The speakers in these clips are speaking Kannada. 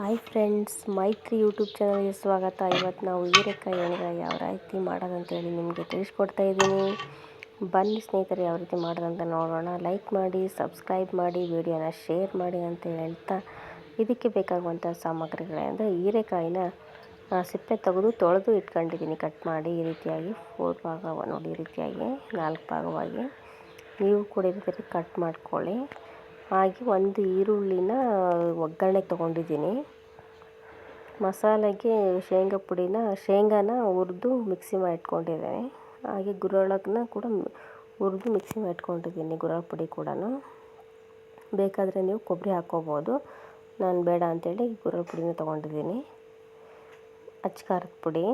ಹಾಯ್ ಫ್ರೆಂಡ್ಸ್, ಮೈತ್ರಿ ಯೂಟ್ಯೂಬ್ ಚಾನಲ್ಗೆ ಸ್ವಾಗತ. ಇವತ್ತು ನಾವು ಹೀರೆಕಾಯಿ ಎಣ್ಣೆಗಾಯಿ ಯಾವ ರೀತಿ ಮಾಡೋದಂತೇಳಿ ನಿಮಗೆ ತಿಳಿಸ್ಕೊಡ್ತಾ ಇದ್ದೀನಿ. ಬನ್ನಿ ಸ್ನೇಹಿತರೆ, ಯಾವ ರೀತಿ ಮಾಡೋದಂತ ನೋಡೋಣ. ಲೈಕ್ ಮಾಡಿ ಸಬ್ಸ್ಕ್ರೈಬ್ ಮಾಡಿ ವಿಡಿಯೋನ ಶೇರ್ ಮಾಡಿ ಅಂತ ಹೇಳ್ತಾ ಇದಕ್ಕೆ ಬೇಕಾಗುವಂಥ ಸಾಮಗ್ರಿಗಳೇ ಅಂದರೆ ಹೀರೆಕಾಯಿನ ಸಿಪ್ಪೆ ತೆಗೆದು ತೊಳೆದು ಇಟ್ಕೊಂಡಿದ್ದೀನಿ. ಕಟ್ ಮಾಡಿ ಈ ರೀತಿಯಾಗಿ ಫೋರ್ ಭಾಗ ನೋಡಿ, ಈ ರೀತಿಯಾಗಿ, ನಾಲ್ಕು ಭಾಗವಾಗಿ. ನೀವು ಕೂಡ ಈ ಕಟ್ ಮಾಡ್ಕೊಳ್ಳಿ. ಹಾಗೆ ಒಂದು ಈರುಳ್ಳಿನ ಒಗ್ಗರಣೆಗೆ ತೊಗೊಂಡಿದ್ದೀನಿ. ಮಸಾಲೆಗೆ ಶೇಂಗಾ ಪುಡಿನ, ಶೇಂಗಾನ ಹುರಿದು ಮಿಕ್ಸಿ ಮಾಡಿಟ್ಕೊಂಡಿದ್ದೀನಿ ಹಾಗೆ ಗುರಳನ್ನ ಕೂಡ ಹುರಿದು ಮಿಕ್ಸಿ ಮಾಡಿಟ್ಕೊಂಡಿದ್ದೀನಿ ಗುರಳ ಪುಡಿ ಕೂಡ ಬೇಕಾದರೆ ನೀವು ಕೊಬ್ಬರಿ ಹಾಕ್ಕೋಬೋದು. ನಾನು ಬೇಡ ಅಂತೇಳಿ ಗುರಳ ಪುಡಿನ ತೊಗೊಂಡಿದ್ದೀನಿ. ಅಚ್ಚ ಖಾರದ ಪುಡಿ,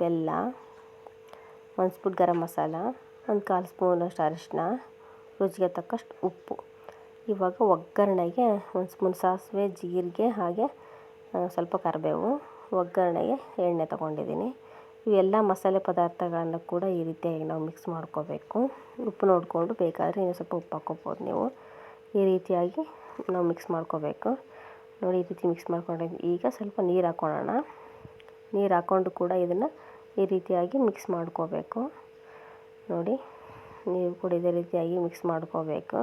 ಬೆಲ್ಲ, ಒಂದು ಸ್ಪೂನ್ ಗರಂ ಮಸಾಲ, ಒಂದು ಕಾಲು ಸ್ಪೂನಷ್ಟು ಅರಿಶಿನ ರುಚಿಗೆ ತಕ್ಕಷ್ಟು ಉಪ್ಪು. ಇವಾಗ ಒಗ್ಗರಣೆಗೆ ಒಂದು ಸ್ಪೂನ್ ಸಾಸಿವೆ, ಜೀರಿಗೆ ಹಾಗೆ ಸ್ವಲ್ಪ ಕರಿಬೇವು, ಒಗ್ಗರಣೆಗೆ ಎಣ್ಣೆ ತಗೊಂಡಿದ್ದೀನಿ. ಇವೆಲ್ಲ ಮಸಾಲೆ ಪದಾರ್ಥಗಳನ್ನು ಕೂಡ ಈ ರೀತಿಯಾಗಿ ನಾವು ಮಿಕ್ಸ್ ಮಾಡ್ಕೋಬೇಕು. ಉಪ್ಪು ನೋಡಿಕೊಂಡು ಬೇಕಾದರೆ ಇನ್ನೂ ಸ್ವಲ್ಪ ಉಪ್ಪು ಹಾಕ್ಕೋಬೋದು ನೀವು. ಈ ರೀತಿಯಾಗಿ ನಾವು ಮಿಕ್ಸ್ ಮಾಡ್ಕೋಬೇಕು. ನೋಡಿ, ಈ ರೀತಿ ಮಿಕ್ಸ್ ಮಾಡ್ಕೊಂಡು ಈಗ ಸ್ವಲ್ಪ ನೀರು ಹಾಕ್ಕೊಳ್ಳೋಣ ನೀರು ಹಾಕ್ಕೊಂಡು ಕೂಡ ಇದನ್ನು ಈ ರೀತಿಯಾಗಿ ಮಿಕ್ಸ್ ಮಾಡ್ಕೋಬೇಕು. ನೋಡಿ ನೀವು ಕೂಡ ಇದೇ ರೀತಿಯಾಗಿ ಮಿಕ್ಸ್ ಮಾಡ್ಕೋಬೇಕು.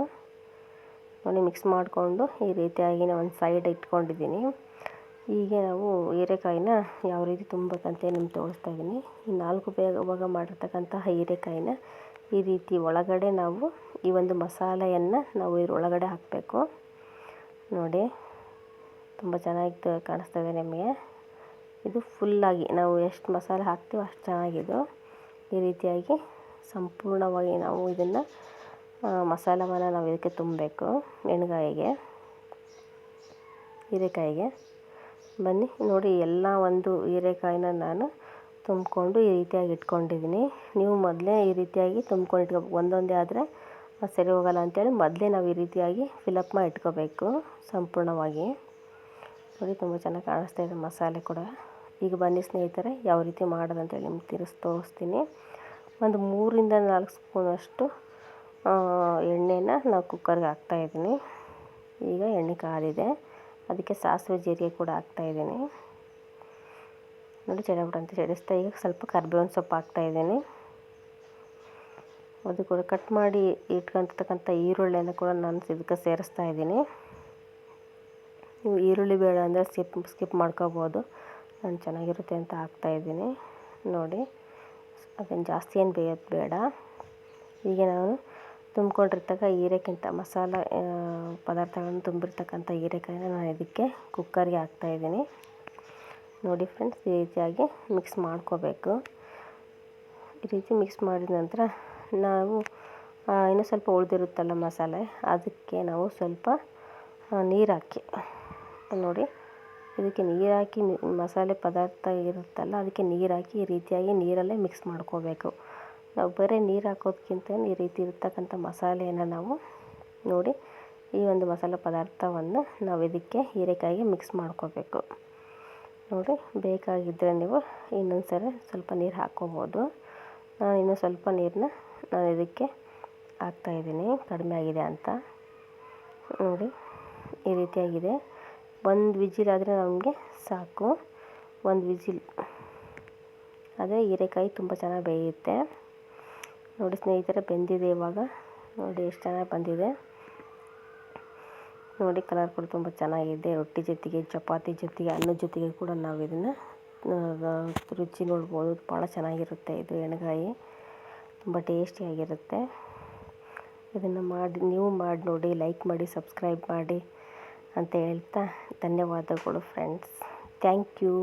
ನೋಡಿ ಮಿಕ್ಸ್ ಮಾಡಿಕೊಂಡು ಈ ರೀತಿಯಾಗಿ ನಾನು ಒಂದು ಸೈಡ್ ಇಟ್ಕೊಂಡಿದ್ದೀನಿ. ಹೀಗೆ ನಾವು ಹೀರೆಕಾಯಿನ ಯಾವ ರೀತಿ ತುಂಬಬೇಕಂತ ನಿಮ್ಗೆ ತೋರಿಸ್ತಾ ಇದ್ದೀನಿ. ಈ ನಾಲ್ಕು ಬೇಗ ಭಾಗ ಮಾಡಿರ್ತಕ್ಕಂತಹ ಹೀರೆಕಾಯಿನ ಈ ರೀತಿ ಒಳಗಡೆ ನಾವು ಈ ಒಂದು ಮಸಾಲೆಯನ್ನು ನಾವು ಇದ್ರ ಒಳಗಡೆ ಹಾಕಬೇಕು. ನೋಡಿ, ತುಂಬ ಚೆನ್ನಾಗಿ ಕಾಣಿಸ್ತದೆ ನಿಮಗೆ. ಇದು ಫುಲ್ಲಾಗಿ ನಾವು ಎಷ್ಟು ಮಸಾಲೆ ಹಾಕ್ತೀವೋ ಅಷ್ಟು ಚೆನ್ನಾಗಿದು ಈ ರೀತಿಯಾಗಿ ಸಂಪೂರ್ಣವಾಗಿ ನಾವು ಇದನ್ನು ಮಸಾಲವನ್ನು ನಾವು ಇದಕ್ಕೆ ತುಂಬಬೇಕು. ಎಣ್ಗಾಯಿಗೆ, ಹೀರೆಕಾಯಿಗೆ. ಬನ್ನಿ, ನೋಡಿ ಎಲ್ಲ ಒಂದು ಹೀರೆಕಾಯಿನ ನಾನು ತುಂಬಿಕೊಂಡು ಈ ರೀತಿಯಾಗಿ ಇಟ್ಕೊಂಡಿದ್ದೀನಿ ನೀವು ಮೊದಲೇ ಈ ರೀತಿಯಾಗಿ ತುಂಬ್ಕೊಂಡು ಇಟ್ಕೋ, ಒಂದೊಂದೇ ಆದರೆ ಸರಿ ಹೋಗಲ್ಲ ಅಂತೇಳಿ ಮೊದಲೇ ನಾವು ಈ ರೀತಿಯಾಗಿ ಫಿಲಪ್ ಮಾಡಿ ಇಟ್ಕೋಬೇಕು ಸಂಪೂರ್ಣವಾಗಿ. ನೋಡಿ, ತುಂಬ ಚೆನ್ನಾಗಿ ಕಾಣಿಸ್ತಾ ಇದೆ ಮಸಾಲೆ ಕೂಡ. ಈಗ ಬನ್ನಿ ಸ್ನೇಹಿತರೆ, ಯಾವ ರೀತಿ ಮಾಡೋದಂತೇಳಿ ನಿಮ್ಗೆ ತಿರ್ಸಿ ತೋರಿಸ್ತೀನಿ. ಒಂದು ಮೂರಿಂದ ನಾಲ್ಕು ಸ್ಪೂನಷ್ಟು ಎಣ್ಣೆನ ನಾವು ಕುಕ್ಕರ್ಗೆ ಹಾಕ್ತಾಯಿದ್ದೀನಿ ಈಗ ಎಣ್ಣೆ ಕಾದಿದೆ ಅದಕ್ಕೆ ಸಾಸಿವೆ ಜೀರಿಗೆ ಕೂಡ ಹಾಕ್ತಾಯಿದ್ದೀನಿ ನೋಡಿ ಚೆನ್ನಾಗಿ ಚಡಿಸ್ತಾ ಈಗ ಸ್ವಲ್ಪ ಕರ್ಬೇವಿನ ಸೊಪ್ಪು ಹಾಕ್ತಾಯಿದ್ದೀನಿ ಅದು ಕೂಡ ಕಟ್ ಮಾಡಿ ಇಟ್ಕೊಂಡಿರ್ತಕ್ಕಂಥ ಈರುಳ್ಳಿಯನ್ನು ಕೂಡ ನಾನು ಇದಕ್ಕೆ ಸೇರಿಸ್ತಾ ಇದ್ದೀನಿ. ನೀವು ಈರುಳ್ಳಿ ಬೇಡ ಅಂದರೆ ಸ್ಕಿಪ್ ಸ್ಕಿಪ್ ಮಾಡ್ಕೋಬೋದು. ನಾನು ಚೆನ್ನಾಗಿರುತ್ತೆ ಅಂತ ಹಾಕ್ತಾಯಿದ್ದೀನಿ ನೋಡಿ ಅದನ್ನು ಜಾಸ್ತಿ ಏನು ಬೇಯೋದು ಬೇಡ. ಈಗ ನಾನು ತುಂಬ್ಕೊಂಡಿರ್ತಕ್ಕ ಹೀರೆಕ್ಕಿಂತ ಮಸಾಲೆ ಪದಾರ್ಥಗಳನ್ನು ತುಂಬಿರ್ತಕ್ಕಂಥ ಹೀರೆಕಾಯಿನ ನಾನು ಇದಕ್ಕೆ ಕುಕ್ಕರ್ಗೆ ಹಾಕ್ತಾಯಿದ್ದೀನಿ ನೋಡಿ ಫ್ರೆಂಡ್ಸ್ ಈ ರೀತಿಯಾಗಿ ಮಿಕ್ಸ್ ಮಾಡ್ಕೋಬೇಕು. ಈ ರೀತಿ ಮಿಕ್ಸ್ ಮಾಡಿದ ನಂತರ ನಾವು ಇನ್ನೂ ಸ್ವಲ್ಪ ಉಳಿದಿರುತ್ತಲ್ಲ ಮಸಾಲೆ, ಅದಕ್ಕೆ ನಾವು ಸ್ವಲ್ಪ ನೀರು ಹಾಕಿ ನೋಡಿ, ಇದಕ್ಕೆ ನೀರು ಹಾಕಿ ಮಸಾಲೆ ಪದಾರ್ಥ ಇರುತ್ತಲ್ಲ, ಅದಕ್ಕೆ ನೀರು ಹಾಕಿ ಈ ರೀತಿಯಾಗಿ ನೀರಲ್ಲೇ ಮಿಕ್ಸ್ ಮಾಡ್ಕೋಬೇಕು. ನಾವು ಬರೀ ನೀರು ಹಾಕೋದಕ್ಕಿಂತ ಈ ರೀತಿ ಇರ್ತಕ್ಕಂಥ ಮಸಾಲೆಯನ್ನು ನಾವು ನೋಡಿ ಈ ಒಂದು ಮಸಾಲೆ ಪದಾರ್ಥವನ್ನು ನಾವು ಇದಕ್ಕೆ ಹೀರೆಕಾಯಿಗೆ ಮಿಕ್ಸ್ ಮಾಡ್ಕೋಬೇಕು. ನೋಡಿ ಬೇಕಾಗಿದ್ದರೆ ನೀವು ಇನ್ನೊಂದು ಸರಿ ಸ್ವಲ್ಪ ನೀರು ಹಾಕ್ಕೋಬೋದು ನಾನು ಇನ್ನೂ ಸ್ವಲ್ಪ ನೀರನ್ನ ನಾನು ಇದಕ್ಕೆ ಹಾಕ್ತಾಯಿದ್ದೀನಿ ಕಡಿಮೆ ಆಗಿದೆ ಅಂತ. ನೋಡಿ ಈ ರೀತಿಯಾಗಿದೆ. ಒಂದು ವಿಜಿಲ್ ಆದರೆ ನಮಗೆ ಸಾಕು. ಒಂದು ವಿಜಿಲ್ ಆದರೆ ಹೀರೆಕಾಯಿ ತುಂಬ ಚೆನ್ನಾಗಿ ಬೇಯುತ್ತೆ. ನೋಡಿ ಸ್ನೇಹಿತರೆ, ಬೆಂದಿದೆ ಇವಾಗ. ನೋಡಿ ಎಷ್ಟು ಚೆನ್ನಾಗಿ ಬಂದಿದೆ. ನೋಡಿ ಕಲರ್ ಕೂಡ ತುಂಬ ಚೆನ್ನಾಗಿದೆ. ರೊಟ್ಟಿ ಜೊತೆಗೆ, ಚಪಾತಿ ಜೊತೆಗೆ ಅನ್ನದ ಜೊತೆಗೆ ಕೂಡ ನಾವು ಇದನ್ನು ರುಚಿ ನೋಡ್ಬೋದು. ಭಾಳ ಚೆನ್ನಾಗಿರುತ್ತೆ ಇದು ಎಣ್ಗಾಯಿ. ತುಂಬ ಟೇಸ್ಟಿಯಾಗಿರುತ್ತೆ ಇದನ್ನು ಮಾಡಿ, ನೀವು ಮಾಡಿ ನೋಡಿ ಲೈಕ್ ಮಾಡಿ ಸಬ್ಸ್ಕ್ರೈಬ್ ಮಾಡಿ ಅಂತ ಹೇಳ್ತಾ ಧನ್ಯವಾದಗಳು ಫ್ರೆಂಡ್ಸ್ ಥ್ಯಾಂಕ್ ಯು